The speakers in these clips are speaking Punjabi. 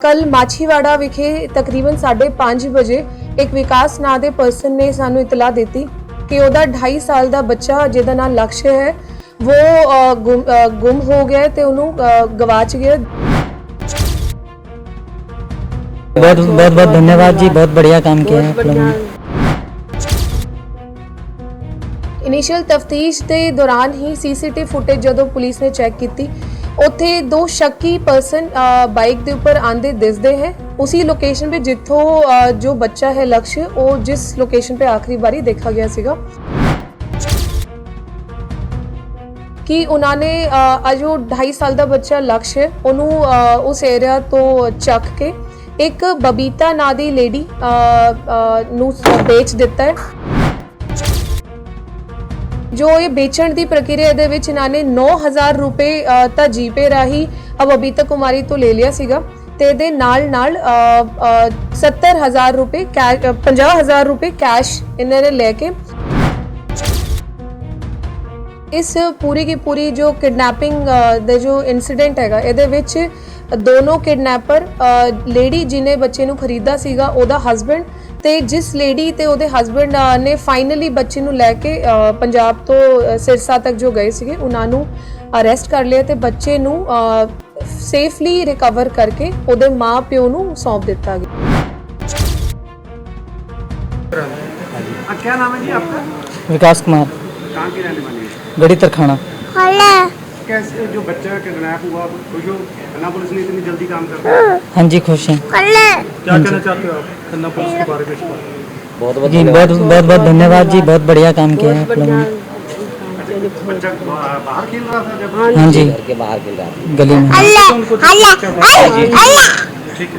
ਕੱਲ ਮਾਛੀਵਾੜਾ ਵਿਖੇ ਤਕਰੀਬਨ 5:30 ਵਜੇ ਇੱਕ ਵਿਕਾਸ ਨਾਂ ਦੇ ਪਰਸਨ ਨੇ ਸਾਨੂੰ ਇਤਲਾ ਦਿੱਤੀ ਕਿ ਉਹਦਾ 2.5 ਸਾਲ ਦਾ ਬੱਚਾ ਜਿਹਦਾ ਨਾਮ ਲਕਸ਼ ਹੈ ਉਹ ਗੁੰਮ ਹੋ ਗਿਆ ਤੇ ਉਹਨੂੰ ਗਵਾਚ ਗਿਆ। ਬਹੁਤ ਬਹੁਤ ਬਹੁਤ ਧੰਨਵਾਦ ਜੀ ਬਹੁਤ ਬੜੀਆ ਕੰਮ ਕੀਤਾ ਹੈ ਆਪ ਨੇ। ਇਨੀਸ਼ੀਅਲ ਤਫਤੀਸ਼ ਦੇ ਦੌਰਾਨ ਹੀ ਸੀਸੀਟੀਵੀ ਫੁਟੇਜ ਜਦੋਂ ਪੁਲਿਸ ਨੇ ਚੈੱਕ ਕੀਤੀ ਉੱਥੇ ਦੋ ਸ਼ੱਕੀ ਪਰਸਨ ਬਾਈਕ ਦੇ ਉੱਪਰ ਆਂਦੇ ਦਿਸਦੇ ਹੈ। ਉसी ਲੋਕੇਸ਼ਨ 'ਤੇ ਜਿੱਥੋਂ ਅ, ਜੋ ਬੱਚਾ ਹੈ ਲਕਸ਼ ਉਹ ਜਿਸ ਲੋਕੇਸ਼ਨ 'ਤੇ ਆਖਰੀ ਵਾਰੀ ਦੇਖਾ ਗਿਆ ਸੀਗਾ। ਕਿ ਉਹਨਾਂ ਨੇ ਅ, ਜੋ 2.5 ਸਾਲ ਦਾ ਬੱਚਾ ਲਕਸ਼ ਹੈ ਉਹਨੂੰ ਅ, ਉਸ ਏਰੀਆ ਤੋਂ ਚੱਕ ਕੇ ਇੱਕ ਬਬੀਤਾ ਨਾਂ ਦੀ ਲੇਡੀ ਨੂੰ ਵੇਚ ਦਿੱਤਾ ਹੈ। ਜੋ ਇਹ ਵੇਚਣ ਦੀ ਪ੍ਰਕਿਰਿਆ ਦੇ ਵਿੱਚ ਇਹਨਾਂ ਨੇ 9000 ਰੁਪਏ ਅ, ਤਾਂ ਜੀਪੇ ਰਾਹੀਂ ਅਬੀਤਾ ਕੁਮਾਰੀ ਤੋਂ ਲੈ ਲਿਆ ਸੀਗਾ ਤੇ ਇਹਦੇ ਨਾਲ ਨਾਲ ਅ, 70000 ਰੁਪਏ ਕੈਸ਼ 50000 ਰੁਪਏ ਕੈਸ਼ ਇਹਨਾਂ ਨੇ ਲੈ ਕੇ ਇਸ ਪੂਰੀ ਕੀ ਪੂਰੀ ਜੋ ਕਿਡਨੈਪਿੰਗ ਦੇ ਜੋ ਇਨਸੀਡੈਂਟ ਹੈਗਾ ਇਹਦੇ ਵਿੱਚ ਦੋਨੋਂ ਕਿਡਨੈਪਰ ਲੇਡੀ ਜਿਨੇ ਬੱਚੇ ਨੂੰ ਖਰੀਦਾ ਸੀਗਾ ਉਹਦਾ ਹਸਬੰਡ ਤੇ ਜਿਸ ਲੇਡੀ ਤੇ ਉਹਦੇ ਹਸਬੰਡ ਨੇ ਫਾਈਨਲੀ ਬੱਚੇ ਨੂੰ ਲੈ ਕੇ ਅ, ਪੰਜਾਬ ਤੋਂ ਅ, ਸਿਰਸਾ ਤੱਕ ਜੋ ਗਏ ਸੀਗੇ ਉਹਨਾਂ ਨੂੰ ਅਰੈਸਟ ਕਰ ਲਿਆ ਤੇ ਬੱਚੇ ਨੂੰ ਸੇਫਲੀ ਰਿਕਵਰ ਕਰਕੇ ਉਹਦੇ ਮਾਂ ਪਿਓ ਨੂੰ ਸੌਂਪ ਦਿੱਤਾ ਗਿਆ हाँ, क्या नाम है जी आपका विकास कुमार कहाँ की रहने वाली है गढ़ी तरखाना कैसे जो बच्चा किडनैप हुआ आप खुश हो? खन्ना पुलिस ने इतनी जल्दी काम कर दिया। हाँ जी खुश हैं। क्या कहना चाहते हो आप खन्ना पुलिस के बारे में बारे में? जी बहुत बहुत बहुत धन्यवाद जी बहुत बढ़िया काम किया है आप लोगों ने। बच्चा बाहर खेल रहा था जब? हाँ जी। के बाहर खेल रहा था। गली में? ठीक है।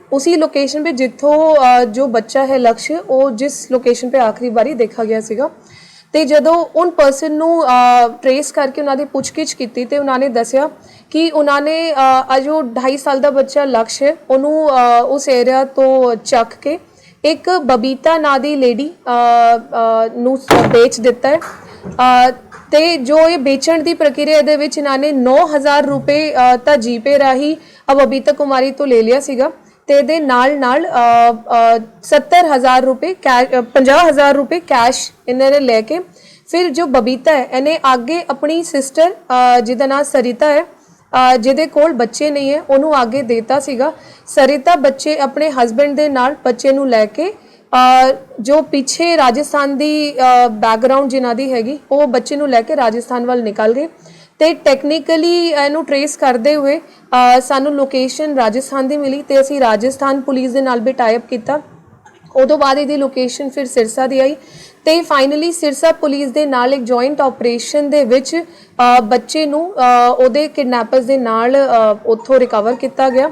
ਉसी ਲੋਕੇਸ਼ਨ 'ਤੇ ਜਿੱਥੋਂ ਜੋ ਬੱਚਾ ਹੈ ਲਕਸ਼ ਉਹ ਜਿਸ ਲੋਕੇਸ਼ਨ 'ਤੇ ਆਖਰੀ ਵਾਰੀ ਦੇਖਿਆ ਗਿਆ ਸੀਗਾ। ਤੇ ਜਦੋਂ ਉਨ ਪਰਸਨ ਨੂੰ ਟਰੇਸ ਕਰਕੇ ਉਹਨਾਂ ਦੀ ਪੁੱਛਗਿੱਛ ਕੀਤੀ ਤੇ ਉਹਨਾਂ ਨੇ ਦੱਸਿਆ ਕਿ ਉਹਨਾਂ ਨੇ ਅ, ਜੋ 2.5 ਸਾਲ ਦਾ ਬੱਚਾ ਲਕਸ਼ ਹੈ ਉਹਨੂੰ ਉਸ ਏਰੀਆ ਤੋਂ ਚੱਕ ਕੇ ਇੱਕ ਬਬੀਤਾ ਨਾਂ ਦੀ ਲੇਡੀ ਨੂੰ ਵੇਚ ਦਿੱਤਾ ਹੈ। ਤੇ ਜੋ ਇਹ ਵੇਚਣ ਦੀ ਪ੍ਰਕਿਰਿਆ ਦੇ ਵਿੱਚ ਇਹਨਾਂ ਨੇ 9000 ਰੁਪਏ ਅ, ਤਾਂ ਜੀਪੇ ਰਾਹੀਂ ਬਬੀਤਾ ਕੁਮਾਰੀ ਤੋਂ ਲੈ ਲਿਆ ਸੀਗਾ। ਤੇ ਇਹਦੇ ਨਾਲ ਨਾਲ 70000 ਰੁਪਏ ਕੈਸ਼ 50000 ਰੁਪਏ ਕੈਸ਼ ਇਹਨਾਂ ਨੇ ਲੈ ਕੇ ਫਿਰ ਜੋ ਬਬੀਤਾ ਹੈ, ਇਹਨੇ ਅੱਗੇ ਆਪਣੀ ਸਿਸਟਰ ਜਿਹਦਾ ਨਾਮ ਸਰਿਤਾ ਹੈ ਜਿਹਦੇ ਕੋਲ ਬੱਚੇ ਨਹੀਂ ਹੈ, ਉਹਨੂੰ ਅੱਗੇ ਦੇਤਾ ਸੀਗਾ। ਸਰਿਤਾ ਬੱਚੇ ਆਪਣੇ ਹਸਬੰਡ ਦੇ ਨਾਲ ਬੱਚੇ ਨੂੰ ਲੈ ਕੇ ਜੋ ਪਿੱਛੇ ਰਾਜਸਥਾਨ ਦੀ ਬੈਕਗ੍ਰਾਉਂਡ ਜਿਨ੍ਹਾਂ ਦੀ ਹੈਗੀ, ਉਹ ਬੱਚੇ ਨੂੰ ਲੈ ਕੇ ਰਾਜਸਥਾਨ ਵੱਲ ਨਿਕਲ ਗਏ। ਤੇ ਟੈਕਨੀਕਲੀ ਇਹਨੂੰ ਟਰੇਸ ਕਰਦੇ ਹੋਏ ਸਾਨੂੰ ਲੋਕੇਸ਼ਨ ਰਾਜਸਥਾਨ ਦੀ ਮਿਲੀ ਤੇ ਅਸੀਂ ਰਾਜਸਥਾਨ ਪੁਲਿਸ ਦੇ ਨਾਲ ਵੀ ਟਾਈ ਅਪ ਕੀਤਾ। ਉਦੋਂ ਬਾਅਦ ਇਹਦੀ ਲੋਕੇਸ਼ਨ ਫਿਰ ਸਿਰਸਾ ਦੀ ਆਈ ਤੇ ਫਾਈਨਲੀ ਸਿਰਸਾ ਪੁਲਿਸ ਦੇ ਨਾਲ ਇੱਕ ਜੁਆਇੰਟ ਆਪਰੇਸ਼ਨ ਦੇ ਵਿੱਚ ਬੱਚੇ ਨੂੰ ਉਹਦੇ ਕਿਡਨੈਪਰਸ ਦੇ ਨਾਲ ਉੱਥੋਂ ਰਿਕਵਰ ਕੀਤਾ ਗਿਆ।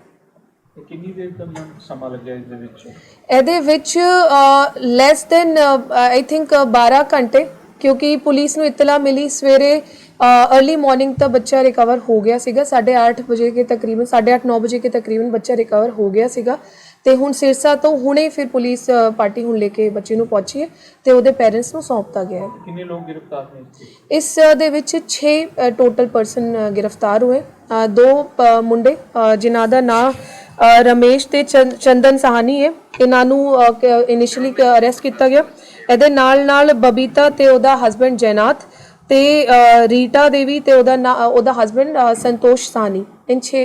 ਕਿੰਨੀ ਦੇਰ ਦਾ ਸਮਾਂ ਲੱਗਿਆ ਇਸ ਦੇ ਵਿੱਚ? ਇਹਦੇ ਵਿੱਚ ਲੈਸ ਦੈਨ ਆਈ ਥਿੰਕ 12 ਘੰਟੇ ਕਿਉਂਕਿ ਪੁਲਿਸ ਨੂੰ ਇਤਲਾ ਮਿਲੀ ਸਵੇਰੇ अर्ਲੀ ਮਾਰਨਿੰਗ ਤਾਂ ਬੱਚਾ ਰਿਕਵਰ ਹੋ ਗਿਆ ਸੀਗਾ 8:30 ਵਜੇ ਕੇ ਤਕਰੀਬਨ 8:30 9 ਵਜੇ ਕੇ ਤਕਰੀਬਨ ਬੱਚਾ ਰਿਕਵਰ ਹੋ ਗਿਆ ਸੀਗਾ। ਤੇ ਹੁਣ ਸਿਰਸਾ ਤੋਂ ਹੁਣੇ ਫਿਰ ਪੁਲਿਸ ਪਾਰਟੀ ਹੁਣ ਲੈ ਕੇ ਬੱਚੇ ਨੂੰ ਪਹੁੰਚੀ ਹੈ ਤੇ ਉਹਦੇ ਪੇਰੈਂਟਸ ਨੂੰ ਸੌਂਪਤਾ ਗਿਆ ਹੈ। ਕਿੰਨੇ ਲੋਕ ਗ੍ਰਿਫਤਾਰ ਨੇ ਇੱਥੇ? ਇਸ ਦੇ ਵਿੱਚ 6 ਟੋਟਲ ਪਰਸਨ ਗ੍ਰਿਫਤਾਰ ਹੋਏ। ਦੋ ਮੁੰਡੇ ਜਿਨ੍ਹਾਂ ਦਾ ਨਾਮ ਰਮੇਸ਼ ਤੇ ਚੰਦਨ ਸਾਹਨੀ ਹੈ। ਇਹਨਾਂ ਨੂੰ ਇਨੀਸ਼ੀਅਲੀ ਅਰੈਸਟ ਕੀਤਾ ਗਿਆ। ਇਹਦੇ ਨਾਲ ਨਾਲ ਬਬੀਤਾ ਤੇ ਉਹਦਾ ਹਸਬੰਡ ਜੈਨਾਥ ਤੇ ਅ, ਰੀਟਾ ਦੇਵੀ ਤੇ ਉਹਦਾ ਨਾ- ਅ, ਉਹਦਾ husband Santosh Sani in 6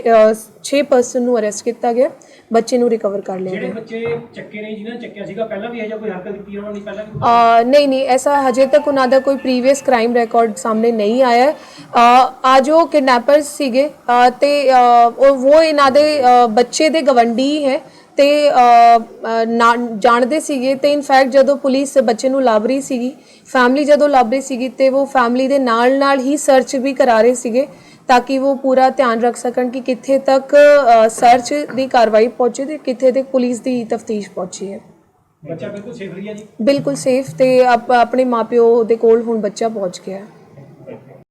6 person ਨੂੰ ਅਰੈਸਟ ਕੀਤਾ ਗਿਆ ਬੱਚੇ ਨੂੰ ਰਿਕਵਰ ਕਰ ਲਿਆ ਜਿਹੜੇ ਗਿਆ। ਬੱਚੇ ਚੱਕੇ ਨੇ ਜਿਨ੍ਹਾਂ ਨੇ ਚੱਕਿਆ ਸੀਗਾ ਪਹਿਲਾਂ ਵੀ ਇਹ ਜਿਹਾ ਕੋਈ ਹਰਕਤ ਕੀਤੀ ਉਹਨਾਂ ਨੇ ਪਹਿਲਾਂ ਵੀ ਨਹੀਂ ਨਹੀਂ ਐਸਾ ਹਜੇ ਤੱਕ ਉਹਨਾਂ ਦਾ ਕੋਈ ਪ੍ਰੀਵੀਅਸ ਕ੍ਰਾਈਮ ਰਿਕਾਰਡ ਸਾਹਮਣੇ ਨਹੀਂ ਆਇਆ ਹੈ। ਆ ਜੋ ਕਿਡਨੈਪਰਸ ਸੀਗੇ ਅ, ਤੇ ਅ, ਉਹ ਉਹ ਇਹਨਾਂ ਦੇ ਅ, ਬੱਚੇ ਦੇ ਗਵੰਡੀ ਹੈ। ਤੇ ਜਾਣਦੇ ਸੀਗੇ ਤੇ ਇਨਫੈਕਟ ਜਦੋਂ ਪੁਲਿਸ ਬੱਚੇ ਨੂੰ ਲੱਭ ਰਹੀ ਸੀਗੀ ਫੈਮਿਲੀ ਜਦੋਂ ਲੱਭ ਰਹੀ ਸੀਗੀ ਤੇ ਉਹ ਫੈਮਿਲੀ ਦੇ ਨਾਲ ਨਾਲ ਹੀ ਸਰਚ ਵੀ ਕਰਾ ਰਹੇ ਸੀਗੇ ਤਾਂ ਕਿ ਉਹ ਪੂਰਾ ਧਿਆਨ ਰੱਖ ਸਕਣ ਕਿ ਕਿੱਥੇ ਤੱਕ ਸਰਚ ਦੀ ਕਾਰਵਾਈ ਪਹੁੰਚੀ ਤੇ ਕਿੱਥੇ ਤੱਕ ਪੁਲਿਸ ਦੀ ਤਫਤੀਸ਼ ਪਹੁੰਚੀ ਹੈ। ਬੱਚਾ ਬਿਲਕੁਲ ਸੇਫ ਰਹੀ ਹੈ ਜੀ? ਬਿਲਕੁਲ ਸੇਫ ਤੇ ਆਪ- ਆਪਣੇ ਮਾਪਿਓ ਦੇ ਕੋਲ ਹੁਣ ਬੱਚਾ ਪਹੁੰਚ ਗਿਆ ਹੈ।